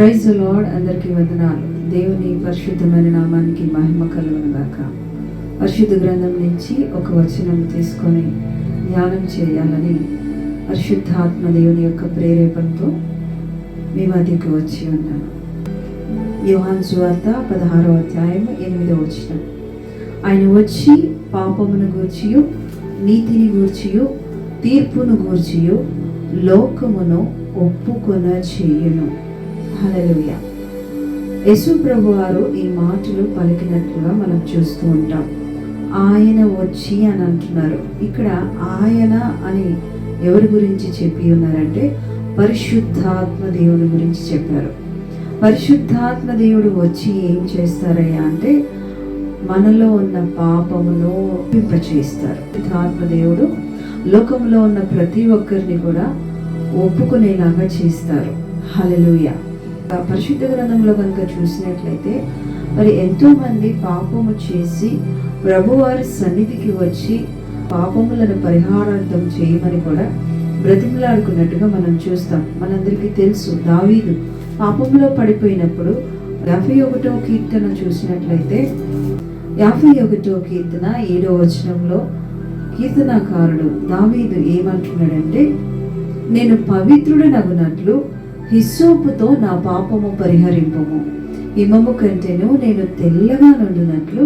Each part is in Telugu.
ప్రైజ్ లార్డ్ అందరికీ వందనాలు. దేవుని పరిశుద్ధమైన నామానికి మహిమ కలుగునుగాక. పరిశుద్ధ గ్రంథం నుంచి ఒక వచనం తీసుకొని ధ్యానం చేయాలని పరిశుద్ధాత్మ దేవుని యొక్క ప్రేరేపణతో మీ మధ్యకి వచ్చి ఉన్నాను. యోహాన్ సువార్త పదహారో అధ్యాయం ఎనిమిదో వచనం. ఆయన వచ్చి పాపమును గూర్చియు నీతిని గూర్చియు తీర్పును గూర్చియు లోకమును ఒప్పుకొన చేయును. హలలుయ యశు ప్రభు వారు ఈ మాటలు పలికినట్లుగా మనం చూస్తూ ఉంటాం. ఆయన వచ్చి అని అంటున్నారు. ఇక్కడ ఆయన అని ఎవరి గురించి చెప్పి ఉన్నారంటే పరిశుద్ధాత్మ దేవుని గురించి చెప్పారు. పరిశుద్ధాత్మ దేవుడు వచ్చి ఏం చేస్తారయ్యా అంటే మనలో ఉన్న పాపమును చేస్తారు ఆత్మ దేవుడు లోకంలో ఉన్న ప్రతి ఒక్కరిని కూడా ఒప్పుకునేలాగా చేస్తారు. హల్లెలూయా. పరిశుద్ధ గ్రంథంలో కనుక చూసినట్లయితే మరి ఎంతో మంది పాపము చేసి ప్రభువారి సన్నిధికి వచ్చి పాపములను పరిహారార్థం చేయమని కూడా బ్రతిమలాడుకున్నట్టుగా మనం చూస్తాం. మనందరికీ తెలుసు దావీదు పాపంలో పడిపోయినప్పుడు యాభై ఒకటో కీర్తన చూసినట్లయితే యాభై ఒకటో కీర్తన ఏడో వచనంలో కీర్తనాకారుడు దావీదు ఏమంటున్నాడంటే నేను పవిత్రుడనగునట్లు హిస్సోపుతో నా పాపము పరిహరింపము. హిమము కంటేను నేను తెల్లగా నుండినట్లు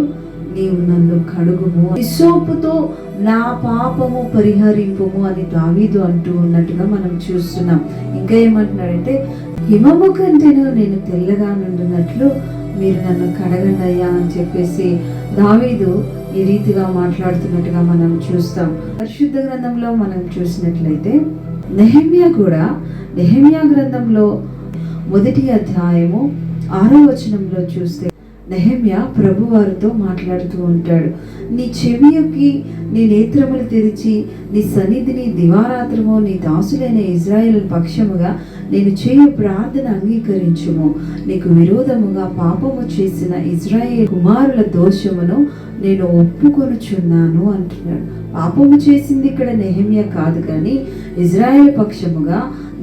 నీవు నన్ను కడుగుము. హిస్సోపుతో నా పాపము పరిహరింపము అని దావీదు అంటూ ఉన్నట్టుగా మనం చూస్తున్నాం. ఇంకా ఏమంటున్నాడంటే హిమము కంటేను నేను తెల్లగా నుండినట్లు మీరు నన్ను కడగండి అయ్యా అని చెప్పేసి దావీదు ఈ రీతిగా మాట్లాడుతున్నట్టుగా మనం చూస్తాం. పరిశుద్ధ గ్రంథంలో మనం చూసినట్లయితే నెహమియా కూడా నెహమియా గ్రంథంలో మొదటి అధ్యాయము ఆరో వచనంలో చూస్తే నెహమ్య ప్రభువారితో మాట్లాడుతూ ఉంటాడు నీ చెవియకి నీ నేత్రములు తెరిచి నీ సన్నిధిని దివారాత్రము నీ దాసులైన ఇజ్రాయేల్ పక్షముగా నేను చేయు ప్రార్థన అంగీకరించుము. నీకు విరోధముగా పాపము చేసిన ఇజ్రాయేల్ కుమారుల దోషమును నేను ఒప్పుకొనుచున్నాను అంటున్నాడు. పాపము చేసింది ఇక్కడ నెహమ్య కాదు కానీ ఇజ్రాయేల్ పక్షముగా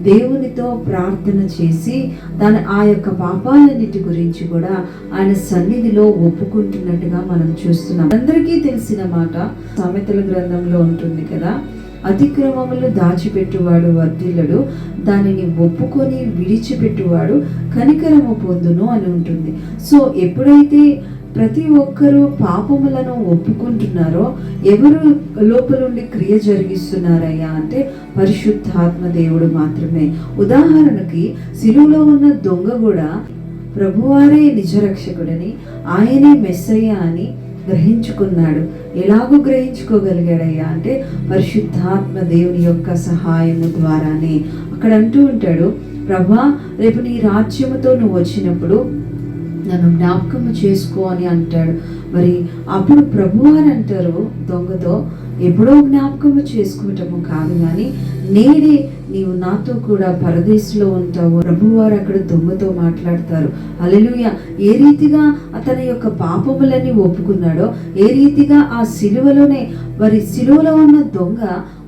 దేవునితో ప్రార్థన చేసి తన ఆ యొక్క పాపాలన్నిటి గురించి కూడా ఆయన సన్నిధిలో ఒప్పుకుంటున్నట్టుగా మనం చూస్తున్నాం. అందరికీ తెలిసిన మాట సామెతల గ్రంథంలో ఉంటుంది కదా అతిక్రమములు దాచిపెట్టువాడు వర్ధిల్లడు దానిని ఒప్పుకొని విడిచిపెట్టువాడు కనికరము పొందును అని ఉంటుంది. సో ఎప్పుడైతే ప్రతి ఒక్కరూ పాపములను ఒప్పుకుంటున్నారో ఎవరు లోపలుండి క్రియ జరిగిస్తున్నారయ్యా అంటే పరిశుద్ధాత్మ దేవుడు మాత్రమే. ఉదాహరణకి సిలువలో ఉన్న దొంగ కూడా ప్రభువారే నిజరక్షకుడని ఆయనే మెస్సయ్య అని గ్రహించుకున్నాడు. ఎలాగో గ్రహించుకోగలిగాడయ్యా? అంటే పరిశుద్ధాత్మ దేవుని యొక్క సహాయము ద్వారానే. అక్కడ అంటూ ఉంటాడు ప్రభా రేపు నీ రాజ్యముతో నువ్వు వచ్చినప్పుడు నన్ను జ్ఞాపకము చేసుకో అని అంటాడు. మరి అప్పుడు ప్రభు అని అంటారు దొంగతో ఎప్పుడో జ్ఞాపకము చేసుకోవటము కాదు కానీ నేడే నీవు నాతో కూడా పరదేశంలో ఉంటావు. ప్రభువారు అక్కడ దొంగతో మాట్లాడతారు. అలలుయ ఏ రీతిగా అతని యొక్క పాపములని ఒప్పుకున్నాడో ఏ రీతిగా ఆ సిలువలోనే మరి సిలువలో ఉన్న దొంగ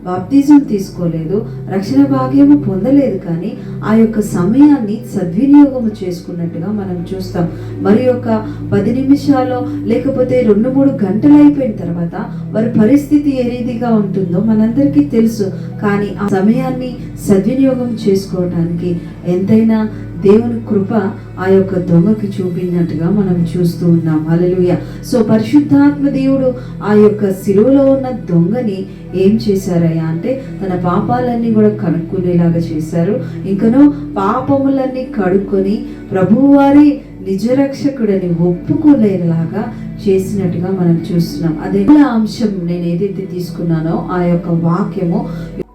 బాప్తిజం తీసుకోలేదు రక్షణ భాగ్యము పొందలేదు కానీ ఆ యొక్క సమయాన్ని సద్వినియోగము చేసుకున్నట్టుగా మనం చూస్తాం. మరి యొక్క పది నిమిషాలు లేకపోతే రెండు మూడు గంటలు అయిపోయిన తర్వాత వారి పరిస్థితి ఏ రీతిగా ఉంటుందో మనందరికీ తెలుసు. కానీ ఆ సమయాన్ని సద్వినియోగం చేసుకోవడానికి ఎంతైనా దేవుని కృప ఆ యొక్క దొంగకి చూపినట్టుగా మనం చూస్తూ ఉన్నాం. అలలుయ సో పరిశుద్ధాత్మ దేవుడు ఆ యొక్క శిలువలో ఉన్న దొంగని ఏం చేశారయ్యా అంటే తన పాపాలన్నీ కూడా కనుక్కునేలాగా చేశారు. ఇంకనో పాపములన్నీ కడుక్కొని ప్రభువారి నిజరక్షకుడని ఒప్పుకోలేలాగా చేసినట్టుగా మనం చూస్తున్నాం. అదే అంశం నేను ఏదైతే తీసుకున్నానో ఆ యొక్క వాక్యము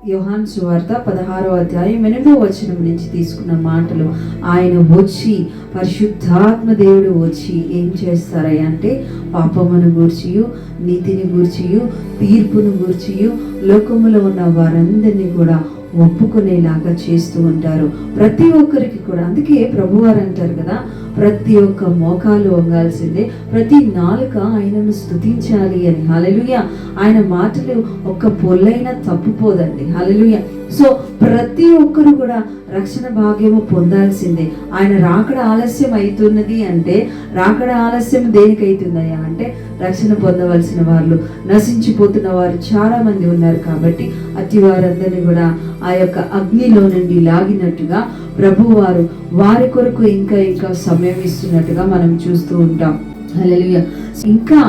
యోహాన్ సువార్త పదహారో అధ్యాయం ఎనిమిదో వచనం నుంచి తీసుకున్న మాటలు. ఆయన వచ్చి పరిశుద్ధాత్మ దేవుడు వచ్చి ఏం చేస్తారయ్య అంటే పాపమును గూర్చియు నీతిని గూర్చియు తీర్పును గూర్చియు లోకములో ఉన్న వారందరినీ కూడా ఒప్పుకునేలాగా చేస్తూ ఉంటారు. ప్రతి ఒక్కరికి కూడా. అందుకే ప్రభువారు అంటారు కదా ప్రతి ఒక్క మోకాలు వంగాల్సిందే. ప్రతి నాలుక ఆయనను స్తుతించాలి అని. హలలుయ ఆయన మాటలు ఒక్క పొల్లైనా తప్పుపోదండి. హలలుయ సో ప్రతి ఒక్కరు కూడా రక్షణ భాగ్యము పొందాల్సిందే. ఆయన రాకడ ఆలస్యం అవుతున్నది అంటే రాకడ ఆలస్యం దేనికైతుందయ్యా అంటే రక్షణ పొందవలసిన వాళ్ళు నశించిపోతున్న వారు చాలా మంది ఉన్నారు కాబట్టి అతి వారందరినీ కూడా ఆ యొక్క అగ్నిలో నుండి లాగినట్టుగా ప్రభు వారు వారి కొరకు ఇంకా ఇంకా సమయం ఇస్తున్నట్టుగా మనం చూస్తూ ఉంటాం. హల్లెలూయా. ఇంకా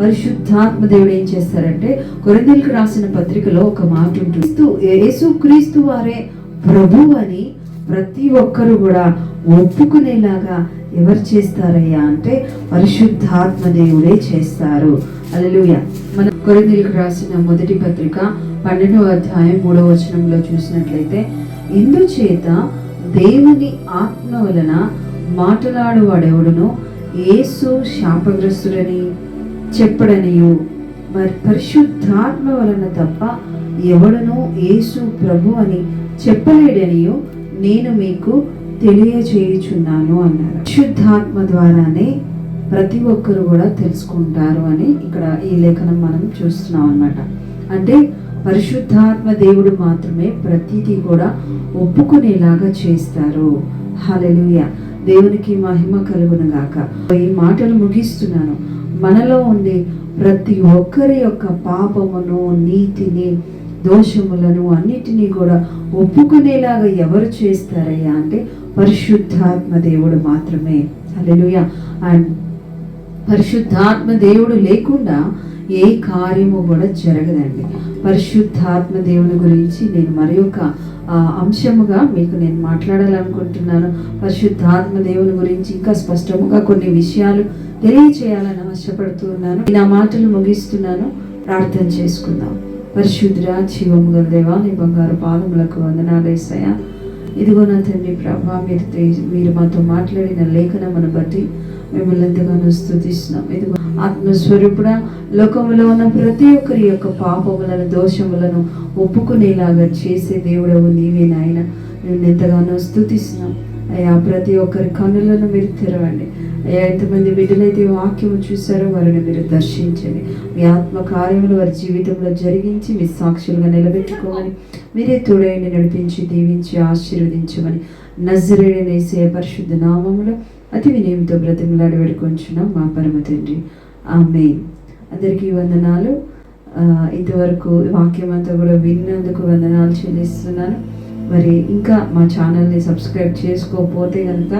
పరిశుద్ధాత్మ దేవుడు ఏం చేస్తారంటే కొరందీలకు రాసిన పత్రికలో ఒక మాట ఉంటుంది. యేసు క్రీస్తు వారే ప్రభు అని ప్రతి ఒక్కరు కూడా ఒప్పుకునేలాగా ఎవరు చేస్తారయ్యా అంటే పరిశుద్ధాత్మ దేవుడే చేస్తారు. అలలుయ మన కొరందీలకు రాసిన మొదటి పత్రిక పన్నెండవ అధ్యాయం మూడవ వచనంలో చూసినట్లయితే ఇందుచేత దేవుని ఆత్మ వలన మాట్లాడువాడెవడునో యేసు శాపగ్రస్తుడని చెప్పడనియు. మరి పరిశుద్ధాత్మ వలన తప్ప ఎవడనో యేసు ప్రభు అని చెప్పలేడనియు నేను మీకు తెలియజేయుచున్నాను అన్నారు. శుద్ధాత్మ ద్వారానే ప్రతి ఒక్కరు కూడా తెలుసుకుంటారు అని ఇక్కడ ఈ లేఖనం మనం చూస్తున్నాం అన్నమాట. అంటే పరిశుద్ధాత్మ దేవుడు మాత్రమే ప్రతిదీ కూడా ఒప్పుకునేలాగా చేస్తారు. హల్లెలూయా. దేవునికి మహిమ కలుగును గాక. ఈ మాటలు ముగిస్తున్నాను. మనలో ఉండే ప్రతి ఒక్కరి యొక్క పాపమును నీతిని దోషములను అన్నిటినీ కూడా ఒప్పుకునేలాగా ఎవరు చేస్తారయ్యా అంటే పరిశుద్ధాత్మ దేవుడు మాత్రమే. హల్లెలూయా. అండ్ పరిశుద్ధాత్మ దేవుడు లేకుండా ఏ కార్యము కూడా జరగదండి. పరిశుద్ధాత్మ దేవుని గురించి నేను మరి ఒక అంశముగా మీకు నేను మాట్లాడాలనుకుంటున్నాను. పరిశుద్ధాత్మ దేవుని గురించి ఇంకా స్పష్టముగా కొన్ని విషయాలు తెలియచేయాలని ఆశపడుతూ ఉన్నాను. నా మాటలు ముగిస్తున్నాను. ప్రార్థన చేసుకుందాం. పరిశుద్ర జీవము గల దేవా నీ బంగారు పాదములకు వందనాలేసయ్యా ఇదిగో నా తండ్రి ప్రభా మీరు మీరు మాతో మాట్లాడిన లేఖనమును బట్టి మిమ్మల్ని ఎంతగానో స్థుతిస్తున్నాం. ఇదిగో ఆత్మస్వరూపుడ లోకములో ఉన్న ప్రతి ఒక్కరి యొక్క పాపములను దోషములను ఒప్పుకునేలాగా చేసే దేవుడవు నీవే నాయన. నేను ఎంతగానో స్థుతిస్తున్నాం అయ్యా ప్రతి ఒక్కరి కన్నులను మీరు తెరవండి. అయ్యా ఎంతమంది బిడ్డలైతే వాక్యం వాక్యము చూశారో వారిని మీరు దర్శించండి. మీ ఆత్మ కార్యములు వారి జీవితంలో జరిగించి మీ సాక్షులుగా నిలబెట్టుకోమని మీరే తోడైండి నడిపించి దీవించి ఆశీర్వదించమని నజరేడనేసే పరిశుద్ధ నామములో అతి వినయంతో బ్రతిమలాడి వేడుకొంచున్నాం. మా పరమ తండ్రి ఆమె అందరికీ వందనాలు. ఇంతవరకు వాక్యం అంతా కూడా విన్నందుకు వందనాలు చెల్లిస్తున్నాను. మరి ఇంకా మా ఛానల్ని సబ్స్క్రైబ్ చేసుకోకపోతే కనుక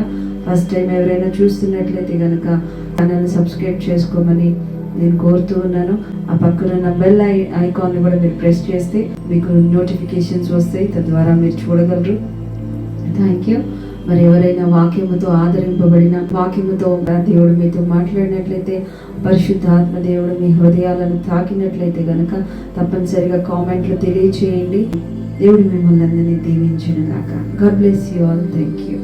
ఫస్ట్ టైం ఎవరైనా చూస్తున్నట్లయితే కనుక ఛానల్ని సబ్స్క్రైబ్ చేసుకోమని నేను కోరుతూ ఉన్నాను. ఆ పక్కన ఉన్న బెల్ ఐ ఐకాన్ని కూడా మీరు ప్రెస్ చేస్తే మీకు నోటిఫికేషన్స్ వస్తాయి. తద్వారా మీరు చూడగలరు. Thank you. మరి ఎవరైనా వాక్యముతో ఆదరింపబడిన వాక్యముతో దేవుడు మీతో మాట్లాడినట్లయితే పరిశుద్ధాత్మ దేవుడు మీ హృదయాలను తాకినట్లయితే గనక తప్పనిసరిగా కామెంట్లు తెలియచేయండి. దేవుడు మిమ్మల్ని అందరినీ దీవించిన గాక God bless you all thank you